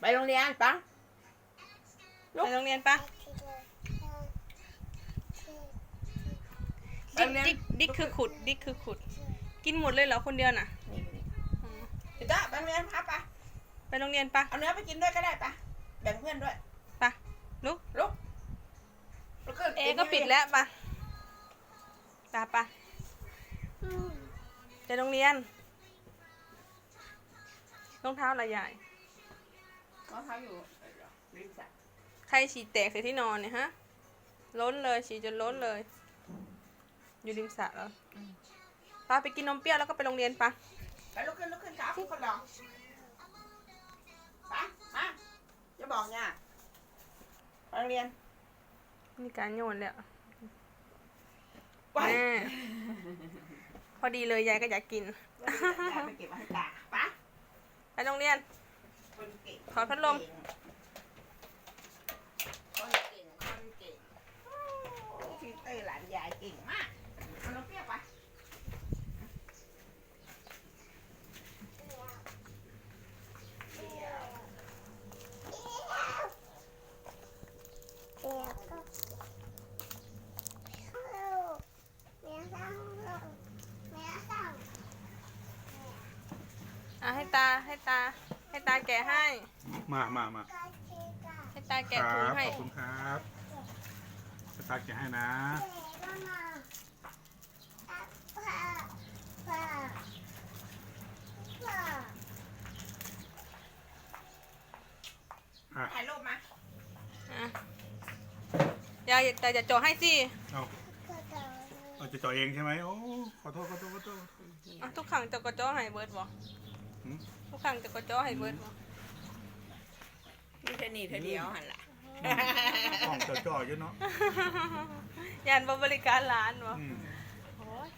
ไปโรงเรียนปะไปโรงเรียนปะไปดิ๊โรกงเรียนดิ๊กดิ๊กคือขุด ดิ๊กคือขุด กินหมดเลยเหรอคนเดียวน่ะนี่นี่อ๋อเดี๋ยวจ้าไปโรงเรียนครับปะไปโรงเรียนปะเอาเนื้อไปกินด้วยก็ได้ปะแบ่งเพื่อนด้วยปะลุกลุกลุกขึ้นเอก็ปิดแล้วปะตาปะไปโรงเรียนรองเท้าอะไรใหญ่ รองเท้าอยู่ริมสระใครฉี่แตกใส่ที่นอนเนี่ยฮะ ล้นเลยฉี่จนล้นเลย อยู่ริมสระแล้วปาไปกินนมเปรี้ยวแล้วก็ไปโรงเรียนปะไปลุกขึ้นลุกขึ้นครับคนรองไปมาจะบอกเนี่ยไปโรงเรียน มีการโยนแล้วไปแม่พอดีเลยยายก็อยากกินยายไปเก็บมาให้ตาไปไปโรงเรียนคนเก่ง ถอดพัดลม คนเก่งคนเก่งโอ้พี่เต้ยหลานยายเก่งมากเอาน้องเปรี้ยวไปเปรี้ยวอะให้ตาให้ตา ให้ตาแกะให้ มามามาให้ตาคแกะรัถุงบให้ขอบคุณครับจะตาแกะให้นะ อะ ถ่ายรูปมาอะยายแต่จะเจาะให้สิเอาเอาจะจ่อเองใช่ไหมโอ้ ขอโทษขอโทษขอโทษ อะทุกครั้งจะก็เจาะให้เบิร์ดบ่หืม ทุกครั้งจะก็เจาะให้เบิร์ดบ่นี่เธ อนี่เธอเดียวหันละห้องจ่อๆเยอะเนาะยานบริการร้านบ่อืมโอ้ย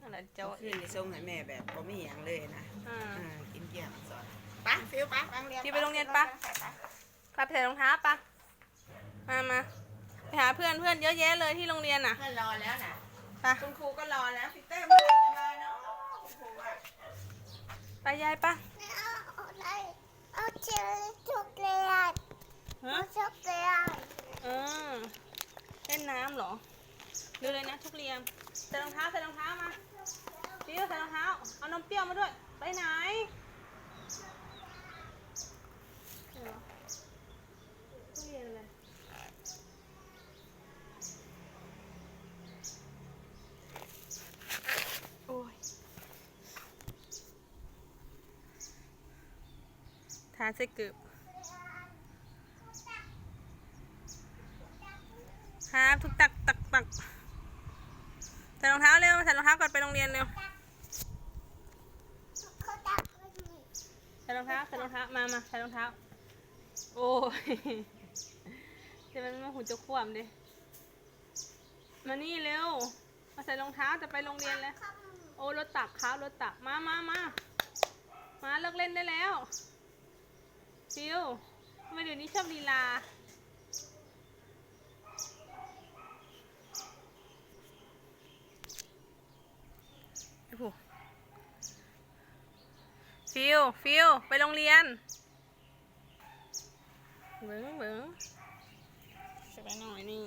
นั่นแหละเจาะคืนในส่งให้แม่แบบก็ไม่อย่างเลยนะอ่า อ่ากินเกี่ยงสอนไปฟิวไปไปโรงเรียนพี่ไปโรงเรียนปะพาไปใส่รองเท้าปะมามาไปหาเพื่อนเพื่อนเยอะแยะเลยที่โรงเรียนน่ะเพื่อนรอแล้วนะไปคุณครูก็รอแล้วพี่เต้เมื่อไหร่จะมาเนาะคุณครูว่าไปยายปะเอา เจอช็อกโกแลตฮะช็อกโกแลตเออเล่นน้ำเหรอ ดูเลยนะทุกเรียนใส่รองเท้าใส่รองเท้ามาเปรี้ยวใส่รองเท้า เอานมเปรี้ยวมาด้วย ไปไหนเดี๋ยวทุเรียนเลยโอ้ยาใส่เกือบครับทุกตักตักตักใส่รองเท้าเร็วใส่รองเท้าก่อนไปโรงเรียนเร็วใส่รองเท้าใส่รองเท้ามามาใส่รองเท้า โอ้ยเดี๋ยวมันมาหูจะขวมดิมานี่เร็วมาใส่รองเท้าจะไปโรงเรียนแล้วโอ้รถตักครับรถตักมามามามาเลิกเล่นได้แล้ว ฟิวทำไมเดี๋ยวนี้ชอบลีลา โอ้โห ฟิว ฟิว ไปโรงเรียนเบิ้งเบิ้งจะไปหน่อยนี่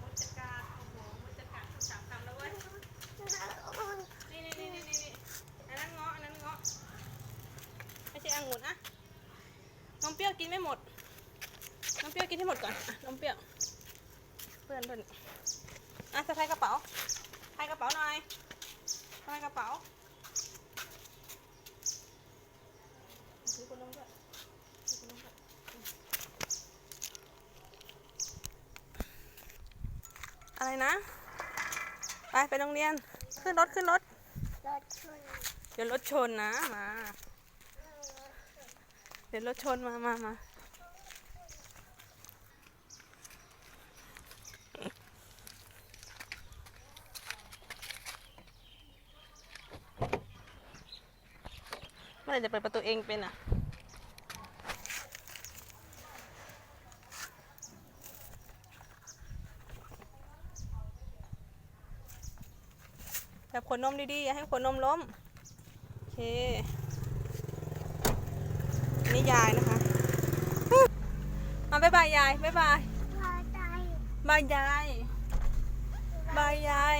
มดจัดการโอ้โหมดจัดการสามคำแล้วเว้ย นี่นี่นี่นี่นี่อันนั้นเงาะอันนั้นเงาะไม่ใช่องุ่นอะนมเปรี้ยวกิน ไม่หมดนมเปรี้ยวกินให้หมดก่อนอะนมเปรี้ยว เพื่อนเพื่อนอะสะพายกระเป๋าพายกระเป๋าหน่อยสะพายกระเป๋าถือคนลงด้วยถือคนลงด้วยอะไรนะ ไปไปโรงเรียน ขึ้นรถขึ้นรถ รถชนไเดี๋ยวรถชนนะ มา เดี๋ยวรถชนมามามาเมื่อไหร่จะเปิดประตูเองเป็นอะแบบขวดนมดีๆ อย่าให้ขวดนมล้ม โอเค นี่ยายนะคะ มาบายบายยายบายบายบายยายบายยาย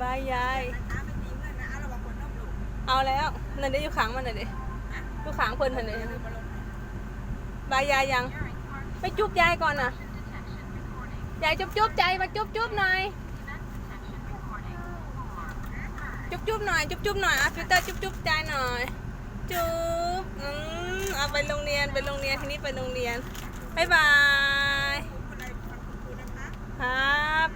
บายยายเอาระวังคนน้มลูกเอาแล้วนั่นเดี๋ยวอยู่ขังมันน่ะดิอยู่ขังเพิ่นทันเดี๋ยวบายยายยังไปจุ๊บยายก่อนน่ะยายจุ๊บจุ๊บใจมาจุ๊บจุ๊บหน่อยจุ๊บจุ๊บหน่อยจุ๊บจุ๊บหน่อยอะฟิลเตอร์จุ๊บจุ๊บใจหน่อย จุ๊บอืมเอาไปโรงเรียนไปโรงเรียนทีนี้ไปโรงเรียนบ๊ายบายคุณนายคุณนะคะครับ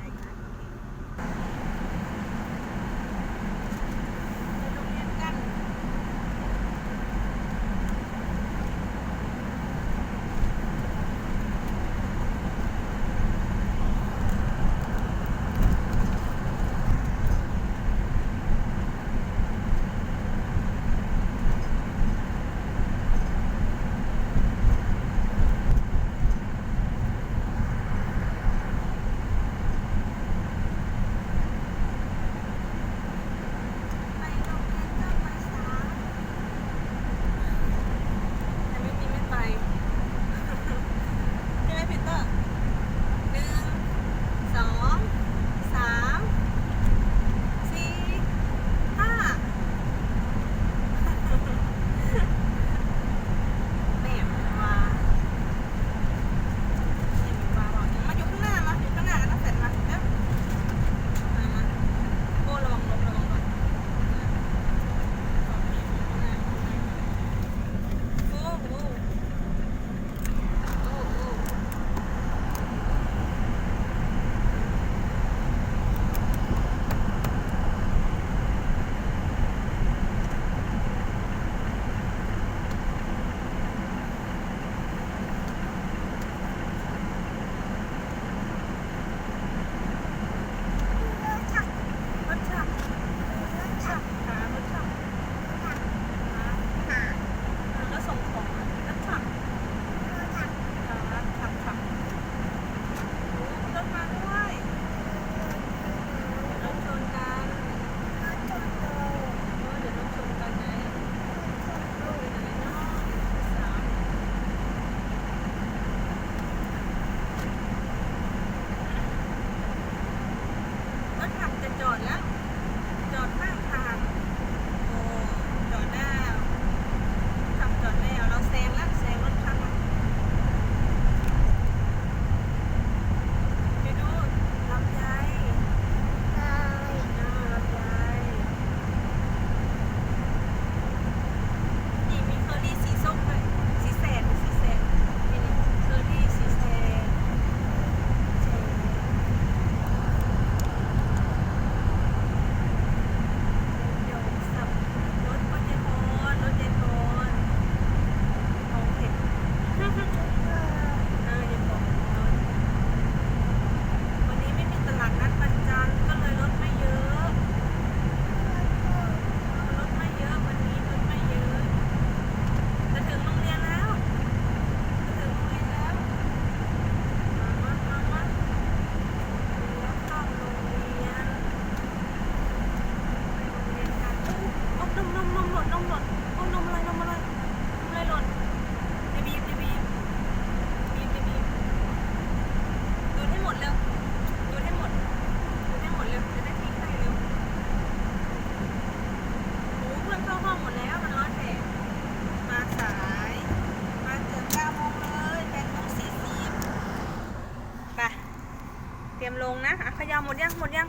มลงนะอะขยำหมดยังหมดยัง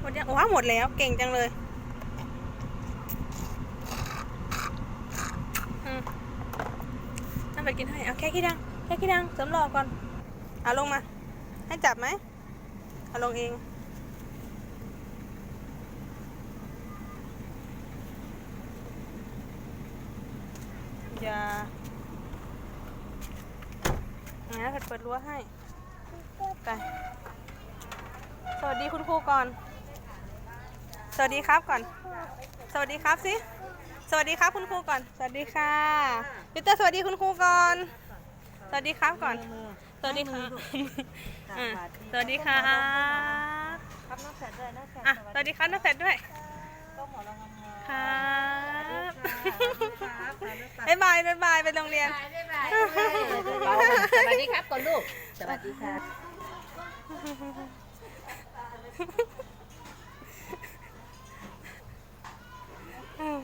หมดยังโอ้โหหมดแล้วเก่งจังเลยน้ำไปกินให้เอาแค่ขี้ดังแค่ขี้ดังเสริมรอก่อนเอาลงมา ให้จับไหมเอาลงเองอย่างั้นเปิดรั้วให้ไป สวัสดีคุณครูก่อน สวัสดีครับก่อน สวัสดีครับสิ สวัสดีครับคุณครูก่อน สวัสดีค่ะพีเตอร์สวัสดีคุณครูก่อน สวัสดีครับก่อน สวัสดีค่ะอะสวัสดีค่ะครับน้องแสดด้วยน้องแสดอะสวัสดีครับน้องแฟดด้วยก็หมอลองงามครับครับบ๊ายบายบ๊ายบายไปโรงเรียนบ๊ายบายสวัสดีครับก่อนลูก สวัสดีครั บอืม